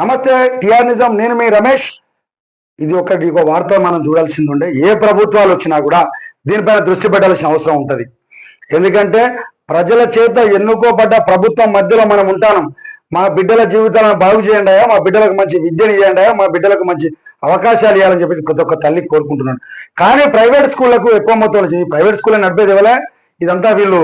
నమస్తే టిఆర్ నిజం. నేను మీ రమేష్. ఇది ఒకటి ఒక వార్త మనం చూడాల్సింది ఉండే. ఏ ప్రభుత్వాలు వచ్చినా కూడా దీనిపైన దృష్టి పెట్టాల్సిన అవసరం ఉంటుంది. ఎందుకంటే ప్రజల చేత ఎన్నుకోబడ్డ ప్రభుత్వం మధ్యలో మనం ఉంటాను. మా బిడ్డల జీవితాలను బాగు చేయండి మా బిడ్డలకు మంచి విద్యను ఇవ్వండి మా బిడ్డలకు మంచి అవకాశాలు ఇవ్వాలని చెప్పి ప్రతి ఒక్క తల్లి కోరుకుంటున్నాను. కానీ ప్రైవేట్ స్కూళ్ళకు ఎక్కువ మొత్తంలో చేయి ప్రైవేట్ స్కూల్ నడిపేది ఇవ్వలే ఇదంతా వీళ్ళు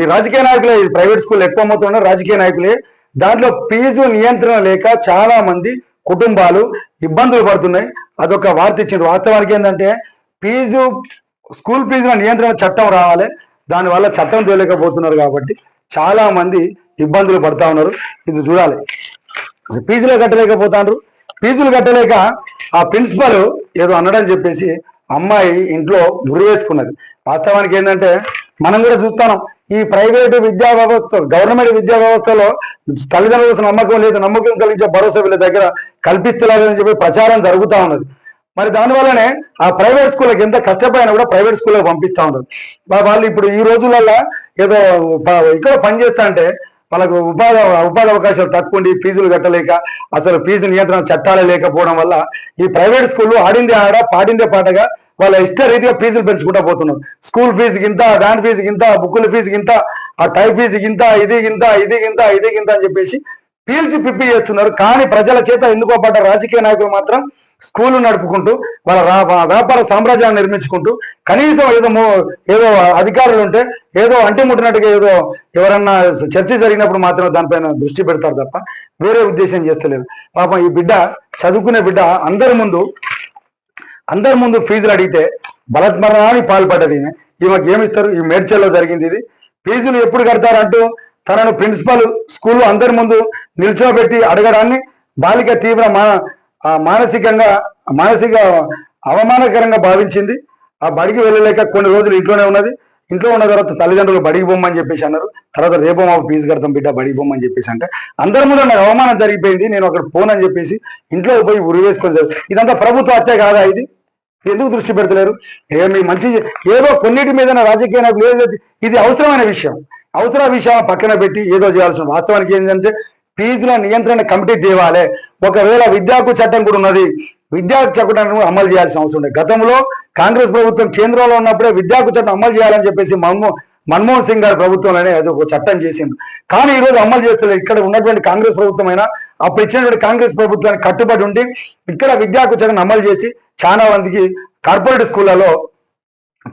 ఈ రాజకీయ నాయకులే. ఈ ప్రైవేట్ స్కూల్ ఎక్కువ మొత్తంలో రాజకీయ నాయకులే. దాంట్లో ఫీజు నియంత్రణ లేక చాలా మంది కుటుంబాలు ఇబ్బందులు పడుతున్నాయి. అదొక వార్త ఇచ్చింది. వాస్తవానికి ఏంటంటే ఫీజు స్కూల్ ఫీజుల నియంత్రణ చట్టం రావాలి. దానివల్ల చట్టం తేలేకపోతున్నారు కాబట్టి చాలా మంది ఇబ్బందులు పడతా ఉన్నారు. ఇది చూడాలి. ఫీజులు కట్టలేకపోతాండ్రు. ఫీజులు కట్టలేక ఆ ప్రిన్సిపల్ ఏదో అనడం చెప్పేసి అమ్మాయి ఇంట్లో గురి వేసుకున్నది వాస్తవానికి ఏంటంటే మనం కూడా చూస్తున్నాం. ఈ ప్రైవేటు విద్యా వ్యవస్థ గవర్నమెంట్ విద్యా వ్యవస్థలో తల్లిదండ్రులకు నమ్మకం లేదు నమ్మకం కలిగించే భరోసా వీళ్ళ దగ్గర కల్పిస్తలేదని చెప్పి ప్రచారం జరుగుతూ ఉన్నది. మరి దానివల్లనే ఆ ప్రైవేట్ స్కూల్కి ఎంత కష్టపోయినా కూడా ప్రైవేట్ స్కూల్కి పంపిస్తా ఉన్నారు. వాళ్ళు ఇప్పుడు ఈ రోజులలో ఏదో ఇక్కడ పని చేస్తా అంటే వాళ్ళకు ఉపాధి ఉపాధి అవకాశాలు తక్కువ ఉండి ఫీజులు కట్టలేక అసలు ఫీజు నియంత్రణ చట్టాలే లేకపోవడం వల్ల ఈ ప్రైవేట్ స్కూళ్ళు ఆడిందే ఆడ పాడిందే పాటగా వాళ్ళ ఇష్ట రీతిగా ఫీజులు పెంచుకుంటా పోతున్నారు. స్కూల్ ఫీజు గింత వ్యాన్ ఫీజు గింత బుక్కుల ఫీజు గింత ఆ టై ఫీజు గింత ఇది గింత ఇది గింత ఇది గింత అని చెప్పేసి పీల్చి పిప్పి చేస్తున్నారు. కానీ ప్రజల చేత ఎన్నుకోబడ్డ రాజకీయ నాయకులు మాత్రం స్కూల్ నడుపుకుంటూ వాళ్ళ వ్యాపార సామ్రాజ్యాన్ని నిర్మించుకుంటూ కనీసం ఏదో ఏదో అధికారులు ఉంటే ఏదో అంటిముట్టినట్టుగా ఏదో ఎవరన్నా చర్చ జరిగినప్పుడు మాత్రమే దానిపైన దృష్టి పెడతారు తప్ప వేరే ఉద్దేశం చేస్తలేదు. పాపం ఈ బిడ్డ చదువుకునే బిడ్డ అందరి ముందు అందరి ముందు ఫీజులు అడిగితే బలత్మరణానికి పాల్పడ్డది ఈమె. ఈమెకి ఏమిస్తారు ఈ మేడ్చల్లో జరిగింది ఇది. ఫీజులు ఎప్పుడు కడతారంటూ తనను ప్రిన్సిపల్ స్కూల్లో అందరి ముందు నిల్చోబెట్టి అడగడాన్ని బాలిక తీవ్ర మా మానసికంగా మానసిక అవమానకరంగా భావించింది. ఆ బడికి వెళ్ళలేక కొన్ని రోజులు ఇంట్లోనే ఉన్నది. ఇంట్లో ఉన్న తర్వాత తల్లిదండ్రులు బడికి పోమని చెప్పేసి అన్నారు. తర్వాత రేపు మా ఫీజు కడతాం బిడ్డ బడికి పోమని చెప్పేసి అంటే అందరి ముందు నాకు అవమానం జరిగిపోయింది. నేను అక్కడ అని చెప్పేసి ఇంట్లో పోయి ఉరివేసుకొని ఇదంతా ప్రభుత్వ హత్య కాదా ఇది? ఎందుకు దృష్టి పెడతలేరు? మీ మంచి ఏదో కొన్నిటి మీద రాజకీయ నాయకులు ఏదో ఇది అవసరమైన విషయం. అవసర విషయాలను పక్కన పెట్టి ఏదో చేయాల్సిన వాస్తవానికి ఏంటంటే ఫీజుల నియంత్రణ కమిటీ తేవాలి. ఒకవేళ విద్యాకు చట్టం కూడా ఉన్నది విద్యా చట్టం అమలు చేయాల్సిన అవసరం ఉంది. గతంలో కాంగ్రెస్ ప్రభుత్వం కేంద్రంలో ఉన్నప్పుడే విద్యాకు చట్టం అమలు చేయాలని చెప్పేసి మన్మో మన్మోహన్ సింగ్ గారి ప్రభుత్వంలోనే అది ఒక చట్టం చేసింది కానీ ఈ రోజు అమలు చేస్తలేదు. ఇక్కడ ఉన్నటువంటి కాంగ్రెస్ ప్రభుత్వం అయినా అప్పుడు ఇచ్చినటువంటి కాంగ్రెస్ ప్రభుత్వానికి కట్టుబడి ఉండి ఇక్కడ విద్యాకు చట్టం అమలు చేసి చాలా మందికి కార్పొరేట్ స్కూళ్ళలో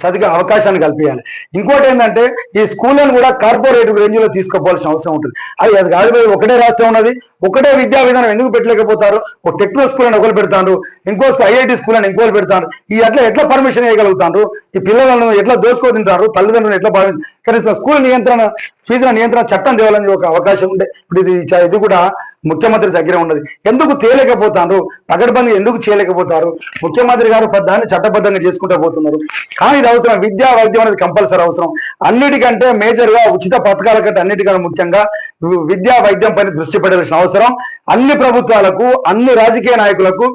చదివే అవకాశాన్ని కల్పించాలి ఇంకోటి ఏంటంటే ఈ స్కూళ్ళను కూడా కార్పొరేట్ రేంజ్లో తీసుకోవాల్సిన అవసరం ఉంటుంది. అది అది కాదు ఒకటే రాష్ట్రం ఉన్నది ఒకటే విద్యా విధానం ఎందుకు పెట్టలేకపోతారు? ఒక టెక్నో స్కూల్ అని ఒకరు పెడతారు ఇంకో ఐఐటి స్కూల్ అని ఇంకోరు పెడతారు ఈ అట్లా ఎట్లా పర్మిషన్ ఇవ్వగలుగుతారు ఈ పిల్లలను ఎట్లా దోసుకో తింటారు తల్లిదండ్రులు ఎట్లా భావించారు కనీసం స్కూల్ నియంత్రణ ఫీజుల నియంత్రణ చట్టం తేవాలని ఒక అవకాశం ఉండే. ఇప్పుడు ఇది ఇది కూడా ముఖ్యమంత్రి దగ్గర ఉన్నది. ఎందుకు తేలేకపోతారు? పగడబంది ఎందుకు చేయలేకపోతారు? ముఖ్యమంత్రి గారు దాన్ని చట్టబద్ధంగా చేసుకుంటూ పోతున్నారు. కానీ ఇది అవసరం. విద్యా వైద్యం అనేది కంపల్సరీ అవసరం. అన్నిటికంటే మేజర్గా ఉచిత పథకాల కంటే అన్నిటికంటే ముఖ్యంగా విద్యా వైద్యం పైన దృష్టి పెట్టాల్సిన అవసరం. అన్ని ప్రభుత్వాలకు అన్ని రాజకీయ నాయకులకు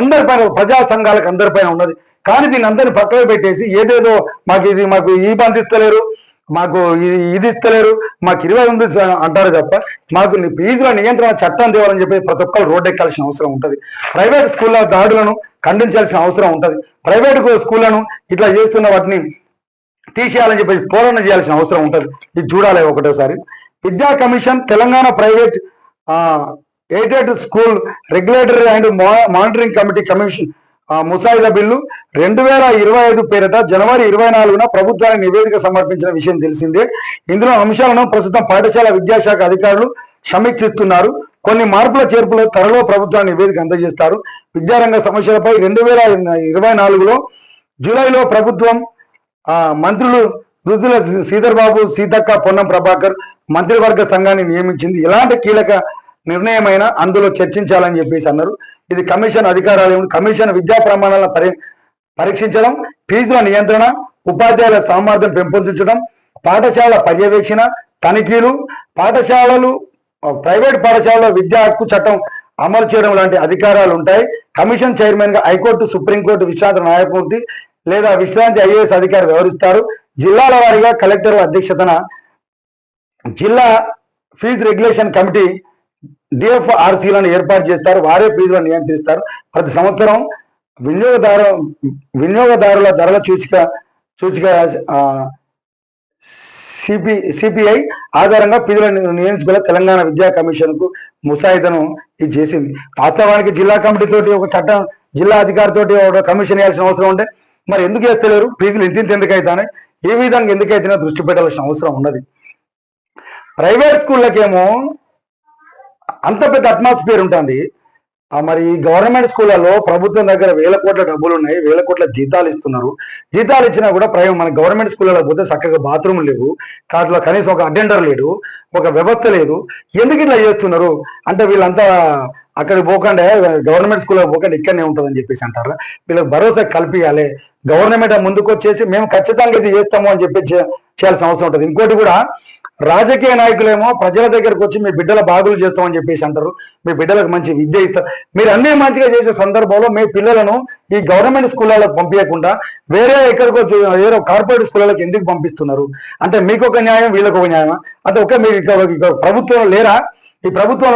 అందరిపైన ప్రజా సంఘాలకు అందరిపైన ఉన్నది. కానీ దీన్ని అందరిని పక్కన పెట్టేసి ఏదేదో మాకు ఇది మాకు ఈ బంధిస్తలేరు మాకు ఇది ఇది ఇస్తలేరు మాకు ఇరవై ఉంది అంటారు తప్ప మాకు ఫీజుల నియంత్రణ చట్టం తేవాలని చెప్పి ప్రతి ఒక్కరు రోడ్డు ఎక్కాల్సిన అవసరం ఉంటుంది. ప్రైవేట్ స్కూళ్ళ దాడులను ఖండించాల్సిన అవసరం ఉంటుంది. ప్రైవేట్ స్కూళ్ళను ఇట్లా చేస్తున్న వాటిని తీసేయాలని చెప్పి పోరాటం చేయాల్సిన అవసరం ఉంటుంది. ఇది చూడాలి ఒకటోసారి. విద్యా commission Telangana private aided school regulatory and monitoring committee commission ముసాయిదా బిల్లు రెండు వేల ఇరవై ఐదు పేరిట జనవరి ఇరవై నాలుగున ప్రభుత్వానికి నివేదిక సమర్పించిన విషయం తెలిసిందే. ఇందులో అంశాలను ప్రస్తుతం పాఠశాల విద్యాశాఖ అధికారులు సమీక్షిస్తున్నారు. కొన్ని మార్పుల చేర్పులు త్వరలో ప్రభుత్వానికి నివేదిక అందజేస్తారు. విద్యారంగ సమస్యలపై రెండు వేల ఇరవై నాలుగులో జూలైలో ప్రభుత్వం మంత్రులు దుద్దుల శ్రీధర్ బాబు సీతక్క పొన్నం ప్రభాకర్ మంత్రివర్గ సంఘాన్ని నియమించింది. ఎలాంటి కీలక నిర్ణయమైనా అందులో చర్చించాలని చెప్పేసి అన్నారు. ఇది కమిషన్ అధికారాలు కమిషన్ విద్యా ప్రమాణాలను పరి పరీక్షించడం ఫీజుల నియంత్రణ ఉపాధ్యాయుల సామర్థ్యం పెంపొందించడం పాఠశాల పర్యవేక్షణ తనిఖీలు పాఠశాలలు ప్రైవేట్ పాఠశాలలో విద్యా హక్కు చట్టం అమలు చేయడం లాంటి అధికారాలు ఉంటాయి. కమిషన్ చైర్మన్గా హైకోర్టు సుప్రీంకోర్టు విశ్రాంత న్యాయమూర్తి లేదా విశ్రాంతి ఐఏఎస్ అధికారి వ్యవహరిస్తారు. జిల్లాల వారీగా కలెక్టర్ అధ్యక్షతన జిల్లా ఫీజు రెగ్యులేషన్ కమిటీ డిఎఫ్ఆర్సీలను ఏర్పాటు చేస్తారు. వారే ఫీజులను నియంత్రిస్తారు. ప్రతి సంవత్సరం వినియోగదారు వినియోగదారుల ధరల సూచిక సూచిక సిపి సిపిఐ ఆధారంగా ఫీజులను నియమించుకునే తెలంగాణ విద్యా కమిషన్కు ఇది చేసింది. వాస్తవానికి జిల్లా కమిటీ తోటి ఒక చట్టం జిల్లా అధికారితోటి ఒక కమిషన్ వేయాల్సిన అవసరం ఉంటే మరి ఎందుకు వేస్తలేరు ఫీజులు ఇంత ఇంత ఏ విధంగా ఎందుకైతేనే దృష్టి పెట్టాల్సిన అవసరం ఉన్నది. ప్రైవేట్ స్కూళ్ళకేమో అంత పెద్ద అట్మాస్ఫియర్ ఉంటుంది. మరి ఈ గవర్నమెంట్ స్కూళ్ళలో ప్రభుత్వం దగ్గర వేల కోట్ల డబ్బులు ఉన్నాయి. వేల కోట్ల జీతాలు ఇస్తున్నారు. జీతాలు ఇచ్చినా కూడా ప్రైవేట్ మన గవర్నమెంట్ స్కూళ్ళలో పోతే చక్కగా బాత్రూమ్ లేవు. కాట్లో కనీసం ఒక అటెండర్ లేడు. ఒక వ్యవస్థ లేదు. ఎందుకు ఇట్లా చేస్తున్నారు? అంటే వీళ్ళంతా అక్కడికి పోకుండా గవర్నమెంట్ స్కూల్లో పోకుండా ఇక్కడనే ఉంటుందని చెప్పేసి అంటారు? వీళ్ళకి భరోసా కల్పించాలి గవర్నమెంట్ ముందుకు వచ్చేసి మేము ఖచ్చితంగా ఇది చేస్తాము అని చెప్పి చేయాల్సిన అవసరం ఉంటుంది. ఇంకోటి కూడా రాజకీయ నాయకులేమో ప్రజల దగ్గరకు వచ్చి మీ బిడ్డల బాగులు చేస్తామని చెప్పేసి అంటారు. మీ బిడ్డలకు మంచి విద్య ఇస్తారు మీరు అన్నీ మంచిగా చేసే సందర్భంలో మీ పిల్లలను ఈ గవర్నమెంట్ స్కూళ్ళకు పంపించకుండా వేరే ఎక్కడికో వేరే కార్పొరేట్ స్కూళ్ళకి ఎందుకు పంపిస్తున్నారు? అంటే మీకు ఒక న్యాయం వీళ్ళకి ఒక న్యాయమా? అంటే ఒక మీరు ప్రభుత్వం లేరా? ఈ ప్రభుత్వం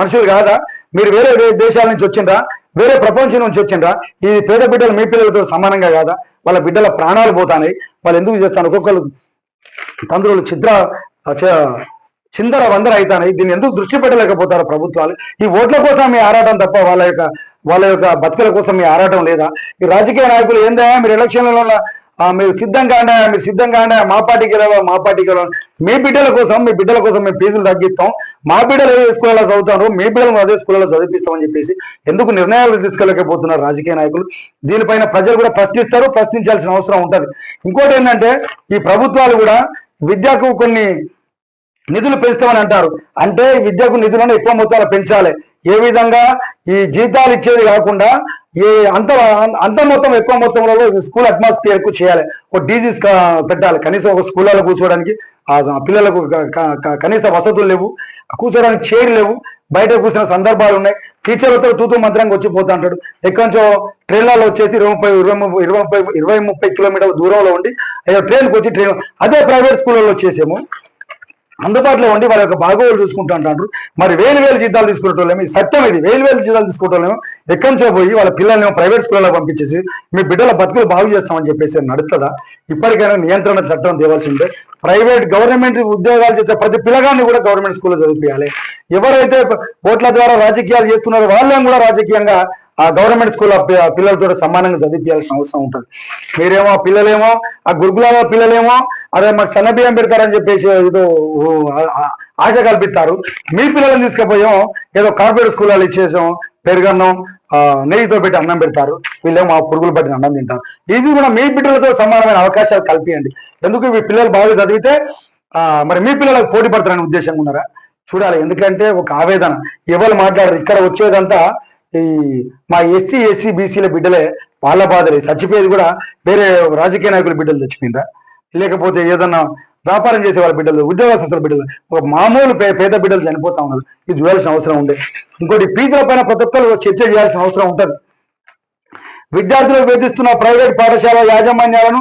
మనుషులు కాదా? మీరు వేరే వేరే దేశాల నుంచి వచ్చిండ్రా? వేరే ప్రపంచం నుంచి వచ్చిండ్రా? ఈ పేద బిడ్డలు మీ పిల్లలతో సమానంగా కాదా? వాళ్ళ బిడ్డల ప్రాణాలు పోతాయి వాళ్ళు ఎందుకు చేస్తాను? ఒక్కొక్కరు తండ్రులు చిద్ర చిందర వందర అవుతాయి దీన్ని ఎందుకు దృష్టి పెట్టలేకపోతారు ప్రభుత్వాలు? ఈ ఓట్ల కోసం మీ ఆరాటం తప్ప వాళ్ళ యొక్క వాళ్ళ యొక్క బతుకుల కోసం మీ ఆరాటం లేదా? ఈ రాజకీయ నాయకులు ఏందా మీరు ఎలక్షన్లలో మీరు సిద్ధంగా అండా మీరు సిద్ధంగా అండా మా పార్టీకి వెళ్ళవా మా పార్టీకి వెళ్ళవా మీ బిడ్డల కోసం మీ బిడ్డల కోసం మేము ఫీజులు తగ్గిస్తాం. మా బిడ్డలు ఏ స్కూళ్ళలో చదువుతారు మీ బిడ్డలను అదే స్కూళ్ళలో చదివిస్తామని చెప్పేసి ఎందుకు నిర్ణయాలు తీసుకోలేకపోతున్నారు రాజకీయ నాయకులు? దీనిపైన ప్రజలు కూడా ప్రశ్నిస్తారు ప్రశ్నించాల్సిన అవసరం ఉంటుంది. ఇంకోటి ఏంటంటే ఈ ప్రభుత్వాలు కూడా విద్యకు కొన్ని నిధులు పెంచుతామని అంటారు. అంటే విద్యకు నిధులను ఎక్కువ మొత్తాలు పెంచాలి. ఏ విధంగా? ఈ జీతాలు ఇచ్చేది కాకుండా ఏ అంత అంత మొత్తం ఎక్కువ మొత్తంలో స్కూల్ అట్మాస్ఫియర్కు చేయాలి. ఒక డీజీస్ పెట్టాలి. కనీసం ఒక స్కూళ్ళలో కూర్చోవడానికి పిల్లలకు కనీస వసతులు లేవు. కూర్చోడానికి చైర్ లేవు. బయట కూర్చున్న సందర్భాలు ఉన్నాయి. టీచర్లతో తూతు మంత్రంగా వచ్చి పోతా అంటాడు ఎక్కడి నుంచో ట్రైన్లలో వచ్చేసి ఇరవై ముప్పై ఇరవై ముప్పై ఇరవై ముప్పై ఇరవై ముప్పై కిలోమీటర్ల దూరంలో ఉండి ట్రైన్కి వచ్చి ట్రైన్ అదే ప్రైవేట్ స్కూళ్ళలో వచ్చేసేమో. అందుబాటులో ఉండి వాళ్ళ యొక్క బాగోగులు చూసుకుంటూ అంటారు మరి వేలు వేలు జీతాలు తీసుకునేటోళ్ళేమో సత్యం ఇది వేలు వేలు జీతాలు తీసుకునేటోళ్ళేమో ఎక్కడి నుంచో పోయి వాళ్ళ పిల్లల్ని ప్రైవేట్ స్కూళ్ళలో పంపించేసి మీ బిడ్డల బతుకులు బాగు చేస్తామని చెప్పేసి నడుస్తుందా? ఇప్పటికైనా నియంత్రణ చట్టం తేవాల్సిందే ప్రైవేట్ గవర్నమెంట్ ఉద్యోగాలు చేసే ప్రతి పిల్లగాన్ని కూడా గవర్నమెంట్ స్కూల్లో చదివించాలి ఎవరైతే ఓట్ల ద్వారా రాజకీయాలు చేస్తున్నారో వాళ్ళని కూడా రాజకీయంగా ఆ గవర్నమెంట్ స్కూల్ పిల్లలతో సమానంగా చదివించాల్సిన అవసరం ఉంటుంది. మీరేమో పిల్లలేమో ఆ గురుకులాల పిల్లలేమో అదే మాకు సన్నబియ్యం పెడతారని చెప్పేసి ఏదో ఆశ కల్పిస్తారు మీ పిల్లలను తీసుకుపోయాం ఏదో కార్పొరేట్ స్కూల్లో ఇచ్చేసాం పెరుగన్నం ఆ, నెయ్యితో పెట్టి అన్నం పెడతారు. వీళ్ళేమో ఆ పురుగులు పట్టిన అన్నం తింటారు. ఇది కూడా మీ బిడ్డలతో సమానమైన అవకాశాలు కల్పియండి. ఎందుకు మీ పిల్లలు బాగా చదివితే మరి మీ పిల్లలకు పోటీ పడతారనే ఉద్దేశంగా ఉన్నారా? చూడాలి. ఎందుకంటే ఒక ఆవేదన. ఎవరు మాట్లాడరు. ఇక్కడ వచ్చేదంతా ఈ మా ఎస్సీ ఎస్సీ బీసీల బిడ్డలే వాళ్ళ బాధలే. చచ్చిపోయేది కూడా వేరే రాజకీయ నాయకుల బిడ్డలు చచ్చిపోయిందా లేకపోతే ఏదన్నా వ్యాపారం చేసే వాళ్ళ బిడ్డలు ఉద్యోగస్తుల బిడ్డలు ఒక మామూలు పే- పేద బిడ్డలు చనిపోతా ఉన్నారు. ఇది చూడాల్సిన అవసరం ఉంది ఇంకోటి ఫీజుల పైన ప్రతి ఒక్కరు చర్చ చేయాల్సిన అవసరం ఉంటుంది. విద్యార్థులకు వేధిస్తున్న ప్రైవేట్ పాఠశాల యాజమాన్యాలను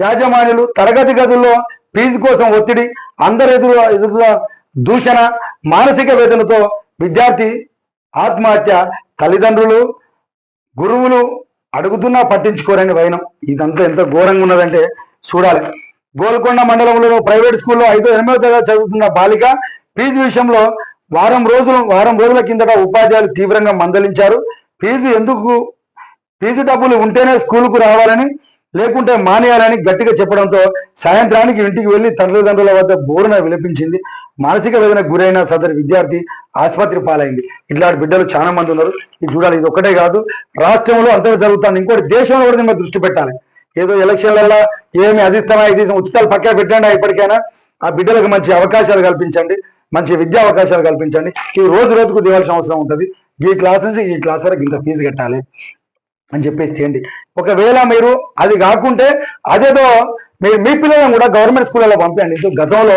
యాజమాన్యులు తరగతి గదుల్లో ఫీజు కోసం ఒత్తిడి అందరి ఎదురు ఎదురుల దూషణ మానసిక వేదనతో విద్యార్థి ఆత్మహత్య తల్లిదండ్రులు గురువులు అడుగుతున్నా పట్టించుకోరని వైనం. ఇదంతా ఎంత ఘోరంగా ఉన్నదంటే చూడాలి. గోల్కొండ మండలంలో ప్రైవేట్ స్కూల్లో ఐదో ఎనిమిదో తరగతి చదువుతున్న బాలిక ఫీజు విషయంలో వారం రోజులు వారం రోజుల కిందట ఉపాధ్యాయులు తీవ్రంగా మందలించారు. ఫీజు ఎందుకు ఫీజు డబ్బులు ఉంటేనే స్కూలుకు రావాలని లేకుంటే మానేయాలని గట్టిగా చెప్పడంతో సాయంత్రానికి ఇంటికి వెళ్ళి తల్లిదండ్రుల వద్ద బోరున విలపించింది. మానసిక వేదన గురైన సదరు విద్యార్థి ఆసుపత్రి పాలైంది. ఇట్లాంటి బిడ్డలు చాలా మంది ఉన్నారు. ఇది చూడాలి ఇది ఒకటే కాదు. రాష్ట్రంలో అంతగా జరుగుతుంది. ఇంకోటి దేశంలో కూడా దీని దృష్టి పెట్టాలి. ఏదో ఎలక్షన్లలో ఏమి అదిస్తానా ఇది ఉచితాలు పక్కా పెట్టండి ఇప్పటికైనా. ఆ బిడ్డలకు మంచి అవకాశాలు కల్పించండి. మంచి విద్యా అవకాశాలు కల్పించండి. ఈ రోజు రోజుకు దివాల్సిన అవసరం ఉంటుంది. ఈ క్లాస్ నుంచి ఈ క్లాస్ వరకు ఇంత ఫీజు కట్టాలి. అని చెప్పేసి చేయండి. ఒకవేళ మీరు అది కాకుంటే అదేదో మీరు మీ పిల్లలను కూడా గవర్నమెంట్ స్కూళ్ళలో పంపించండి గతంలో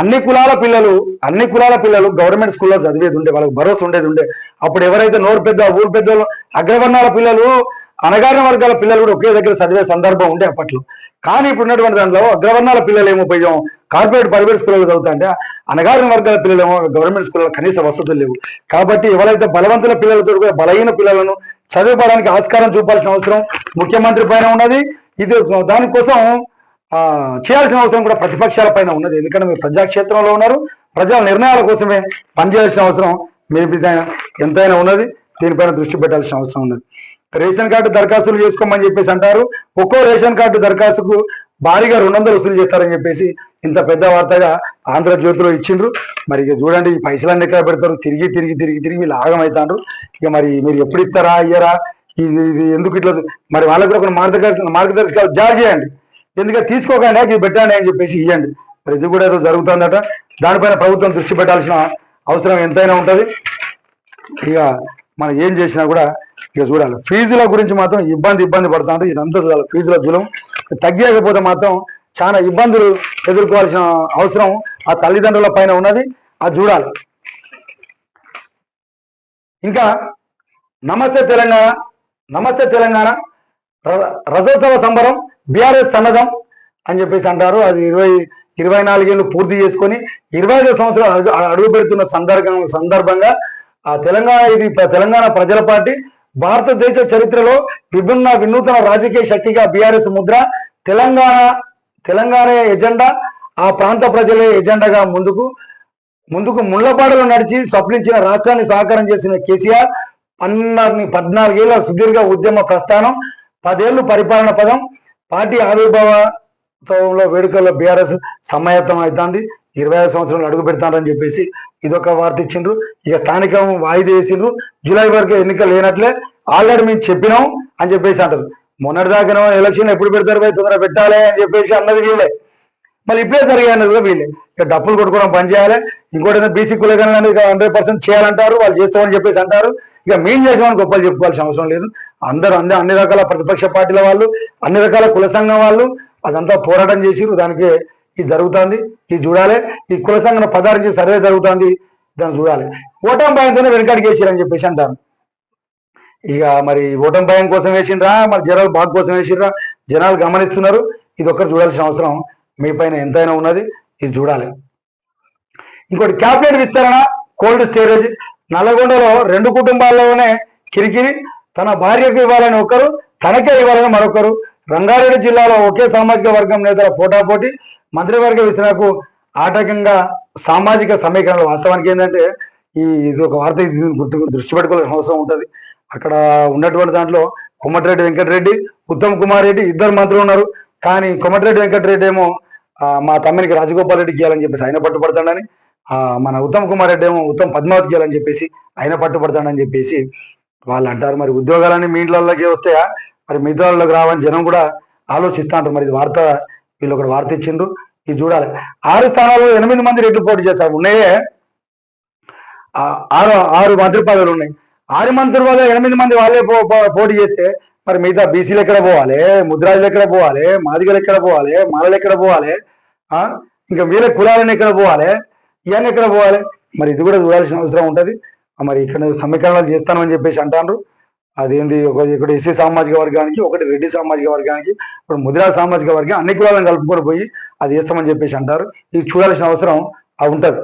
అన్ని కులాల పిల్లలు అన్ని కులాల పిల్లలు గవర్నమెంట్ స్కూల్లో చదివేది ఉండే వాళ్ళకి భరోసా ఉండేది ఉండే అప్పుడు ఎవరైతే నోరు పెద్ద ఊరు పెద్దలు అగ్రవర్ణాల పిల్లలు అనగారిన వర్గాల పిల్లలు కూడా ఒకే దగ్గర చదివే సందర్భం ఉండే అప్పట్లో. కానీ ఇప్పుడు ఉన్నటువంటి దాంట్లో అగ్రవర్ణాల పిల్లలు ఏమో పోయాం కార్పొరేట్ ప్రైవేట్ స్కూల్లో చదువుతుంటే అనగారిన వర్గాల పిల్లలేమో గవర్నమెంట్ స్కూల్లో కనీస వసతులు లేవు. కాబట్టి ఎవరైతే బలవంతుల పిల్లలతో కూడా బలహీన పిల్లలను చదువుకోవడానికి ఆస్కారం చూపాల్సిన అవసరం ముఖ్యమంత్రి పైన ఉన్నది. ఇది దానికోసం ఆ, చేయాల్సిన అవసరం కూడా ప్రతిపక్షాల పైన ఉన్నది. ఎందుకంటే మీరు ప్రజాక్షేత్రంలో ఉన్నారు. ప్రజల నిర్ణయాల కోసమే పనిచేయాల్సిన అవసరం మీరు ఎంతైనా ఉన్నది. దీనిపైన దృష్టి పెట్టాల్సిన అవసరం ఉన్నది. రేషన్ కార్డు దరఖాస్తులు చేసుకోమని చెప్పేసి అంటారు. ఒక్కో రేషన్ కార్డు దరఖాస్తుకు భారీగా రెండు వందలు వసూలు చేస్తారని చెప్పేసి ఇంత పెద్ద వార్తగా ఆంధ్రజ్యోతిలో ఇచ్చిండ్రు. మరి ఇక చూడండి ఈ పైసలన్నీ ఎక్కడ పెడతారు? తిరిగి తిరిగి తిరిగి తిరిగి వీళ్ళు ఆగమవుతాండ్రు ఇక మరి మీరు ఎప్పుడు ఇస్తారా అయ్యారా ఇది ఇది ఎందుకు ఇట్లా మరి వాళ్ళకి కూడా కొన్ని మార్గదర్శక మార్గదర్శకాలు జారీ చేయండి. ఎందుకంటే తీసుకోకండి ఇది పెట్టండి అని చెప్పేసి ఇవ్వండి మరి ఇది కూడా ఏదో జరుగుతుందట. దానిపైన ప్రభుత్వం దృష్టి పెట్టాల్సిన అవసరం ఎంతైనా ఉంటుంది. ఇక మనం ఏం చేసినా కూడా ఇక చూడాలి. ఫీజుల గురించి మాత్రం ఇబ్బంది ఇబ్బంది పడుతుంటారు ఇదంతా చూడాలి. ఫీజుల జులం. తగ్గకపోతే మాత్రం చాలా ఇబ్బందులు ఎదుర్కోవాల్సిన అవసరం ఆ తల్లిదండ్రుల పైన ఉన్నది. అది చూడాలి. ఇంకా నమస్తే తెలంగాణ నమస్తే తెలంగాణ ర- రథోత్సవ సంబరం బీఆర్ఎస్ సన్నదం అని చెప్పేసి అంటారు. అది ఇరవై ఇరవై నాలుగేళ్ళు పూర్తి చేసుకొని ఇరవై ఐదు సంవత్సరాలు అడుగు పెడుతున్న సందర్భం సందర్భంగా ఆ తెలంగాణ ఇది తెలంగాణ ప్రజల పార్టీ భారతదేశ చరిత్రలో విభిన్న వినూతన రాజకీయ శక్తిగా బీఆర్ఎస్ ముద్ర తెలంగాణ తెలంగాణ ఎజెండా ఆ ప్రాంత ప్రజలే ఎజెండాగా ముందుకు ముందుకు ముళ్ళపాడలో నడిచి స్వప్నించిన రాష్ట్రాన్ని సహకారం చేసిన కేసీఆర్ పన్నెండు పద్నాలుగేళ్ళ సుదీర్ఘ ఉద్యమ ప్రస్థానం పదేళ్ళు పరిపాలన పదం పార్టీ ఆవిర్భావంలో వేడుకల్లో బీఆర్ఎస్ సమాయత్తం అవుతుంది ఇరవై ఐదు సంవత్సరాలు అడుగు పెడతానని చెప్పేసి ఇదొక వార్త ఇచ్చిండ్రు. ఇక స్థానికం వాయిదా వేసిండ్రు. జూలై వరకు ఎన్నికలు లేనట్లే ఆల్రెడీ మేము చెప్పినాం అని చెప్పేసి అంటారు. మొన్నటిదాకా ఎలక్షన్ ఎప్పుడు పెడతారు పోయి తొందరగా పెట్టాలి అని చెప్పేసి అన్నది వీళ్ళే. మళ్ళీ ఇప్పుడే జరిగాయన్నది కూడా వీళ్ళే. ఇక డప్పులు కొట్టుకోవడం పని చేయాలి. ఇంకోటి బీసీ కులగణ హండ్రెడ్ పర్సెంట్ చేయాలంటారు. వాళ్ళు చేస్తామని చెప్పేసి అంటారు. ఇక మేం చేసామని గొప్పలు చెప్పుకోవాల్సిన అవసరం లేదు. అందరూ అన్ని అన్ని రకాల ప్రతిపక్ష పార్టీల వాళ్ళు అన్ని రకాల కుల సంఘం వాళ్ళు అదంతా పోరాటం చేసిరు దానికి ఇది జరుగుతుంది ఇది చూడాలి. ఈ కుల సంఘం పదార్థం చేసి సర్వే జరుగుతుంది దాన్ని చూడాలి. ఓటం భయంతోనే వెనకాడికి వేసిరని చెప్పేసి అంటారు. ఇక మరి ఓటం భయం కోసం వేసిండ్రా మరి జనాలు బాగు కోసం వేసిండ్రా జనాలు గమనిస్తున్నారు. ఇది ఒక్కరు చూడాల్సిన అవసరం. మీ పైన ఎంతైనా ఉన్నది ఇది చూడాలి. ఇంకోటి క్యాబినెట్ విస్తరణ కోల్డ్ స్టోరేజ్. నల్లగొండలో రెండు కుటుంబాల్లోనే కిరికిరి. తన భార్యకు ఇవ్వాలని ఒకరు తనకే ఇవ్వాలని మరొకరు. రంగారెడ్డి జిల్లాలో ఒకే సామాజిక వర్గం నేతల పోటాపోటీ. మంత్రివర్గ విస్తరణకు ఆటంకంగా సామాజిక సమీకరణలు వాస్తవానికి ఏంటంటే ఈ ఇది ఒక వార్త గుర్తు దృష్టి పెట్టుకోవాల్సిన అవసరం ఉంటుంది. అక్కడ ఉన్నటువంటి దాంట్లో కొమ్మటిరెడ్డి వెంకటరెడ్డి ఉత్తమ్ కుమార్ రెడ్డి ఇద్దరు మంత్రులు ఉన్నారు. కానీ కొమ్మటిరెడ్డి వెంకటరెడ్డి ఏమో మా తమ్మినికి రాజగోపాల్ రెడ్డి గీయాలని చెప్పేసి ఆయన పట్టుపడతాడని మన ఉత్తమ్ కుమార్ రెడ్డి ఏమో ఉత్తమ్ పద్మావతి గీయాలని చెప్పేసి ఆయన పట్టుపడతాడని చెప్పేసి వాళ్ళు అంటారు. మరి ఉద్యోగాలన్నీ మీ ఇంట్లోకి వస్తాయా? మరి మిగతా వాళ్ళకి రావని జనం కూడా ఆలోచిస్తా అంటారు మరి ఇది వార్త వీళ్ళు ఒకటి వార్త ఇచ్చిండ్రు. ఇది చూడాలి. ఆరు స్థానాల్లో ఎనిమిది మంది రెడ్లు పోటీ చేస్తారు. ఉన్నాయే? ఆరు ఆరు మంత్రి పదవులు ఉన్నాయి. ఆరు మంత్రి పదవులు ఎనిమిది మంది వాళ్ళే పో- పోటీ చేస్తే మరి మిగతా బీసీలు ఎక్కడ పోవాలి? ముద్రాజులు ఎక్కడ పోవాలి? మాదిగలు ఎక్కడ పోవాలి? మాలలు ఎక్కడ పోవాలి? ఇంకా వీళ్ళ కులాలను ఎక్కడ పోవాలి? ఇవన్నీ ఎక్కడ పోవాలి? మరి ఇది కూడా చూడాల్సిన అవసరం ఉంటుంది. మరి ఇక్కడ సమీకరణాలు చేస్తానని చెప్పేసి అంటారు అదేంటి ఒక ఇక్కడ ఎస్సీ సామాజిక వర్గానికి ఒకటి రెడ్డి సామాజిక వర్గానికి ఇప్పుడు ముద్రా సామాజిక వర్గం అన్ని కులాలను కలుపుకొని పోయి అది వేస్తామని చెప్పేసి అంటారు. ఇది చూడాల్సిన అవసరం ఉంటుంది ఉంటది.